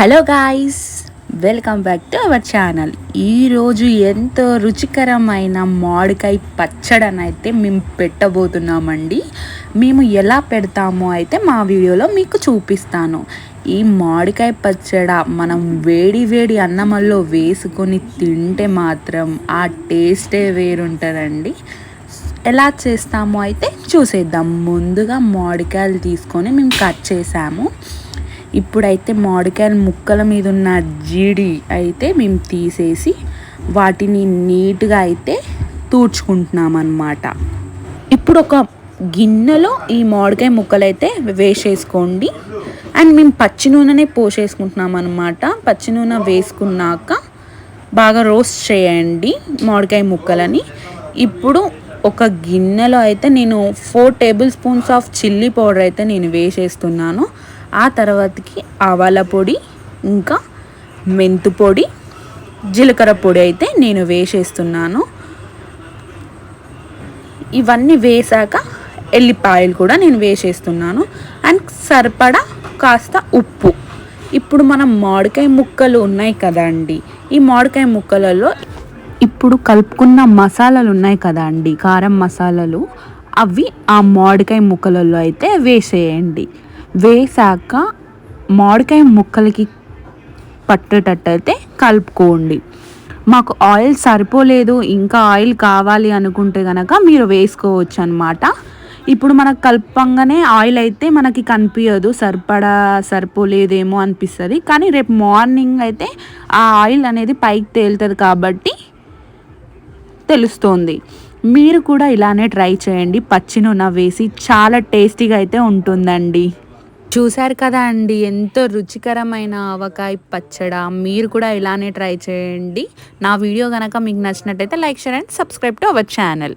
Hello guys welcome back to our channel. ఈరోజు ఎంతో రుచికరమైన మామిడికాయ పచ్చడని అయితే మేము పెట్టబోతున్నామండి. మేము ఎలా పెడతామో అయితే మా వీడియోలో మీకు చూపిస్తాను. ఈ మామిడికాయ పచ్చడ మనం వేడి వేడి అన్నమల్లో వేసుకొని తింటే మాత్రం ఆ టేస్టే వేరుంటుందండి. ఎలా చేస్తామో అయితే చూసేద్దాం. ముందుగా మామిడికాయలు తీసుకొని మేము కట్ చేసాము. ఇప్పుడైతే మామిడికాయల ముక్కల మీద ఉన్న జీడి అయితే మేము తీసేసి వాటిని నీట్గా అయితే తూడ్చుకుంటున్నాం అన్నమాట ఇప్పుడు ఒక గిన్నెలో ఈ మామిడికాయ ముక్కలు అయితే వేసేసుకోండి. అండ్ మేము పచ్చి నూనెనే పోసేసుకుంటున్నాం అనమాట పచ్చి నూనె వేసుకున్నాక బాగా రోస్ట్ చేయండి మామిడికాయ ముక్కలని. ఇప్పుడు ఒక గిన్నెలో అయితే నేను four table spoons of chilli powder అయితే నేను వేసేస్తున్నాను. ఆ తర్వాతకి ఆవాల పొడి ఇంకా మెంతు పొడి జీలకర్ర పొడి అయితే నేను వేసేస్తున్నాను. ఇవన్నీ వేసాక ఎల్లిపాయలు కూడా నేను వేసేస్తున్నాను. అండ్ సరిపడా కాస్త ఉప్పు. ఇప్పుడు మనం మామిడికాయ ముక్కలు ఉన్నాయి కదండి ఈ మామిడికాయ ముక్కలలో ఇప్పుడు కలుపుకున్న మసాలాలు ఉన్నాయి కదా అండి కారం మసాలాలు. అవి ఆ మామిడికాయ ముక్కలలో అయితే వేసేయండి. వేసాక మామిడికాయ ముక్కలకి పట్టేటట్టు అయితే కలుపుకోండి. మాకు ఆయిల్ సరిపోలేదు ఇంకా ఆయిల్ కావాలి అనుకుంటే కనుక మీరు వేసుకోవచ్చు అనమాట ఇప్పుడు మనకు కలపంగానే ఆయిల్ అయితే మనకి కనిపించదు సరిపడా సరిపోలేదేమో అనిపిస్తుంది. కానీ రేపు మార్నింగ్ అయితే ఆ ఆయిల్ అనేది పైకి తేలుతుంది కాబట్టి తెలుస్తోంది. మీరు కూడా ఇలానే ట్రై చేయండి. పచ్చి నూనె వేసి చాలా టేస్టీగా అయితే ఉంటుందండి. చూశారు కదా అండి ఎంతో రుచికరమైన ఆవకాయ పచ్చడ. మీరు కూడా ఇలానే ట్రై చేయండి. నా వీడియో కనుక మీకు నచ్చినట్టయితే like share and subscribe to our channel.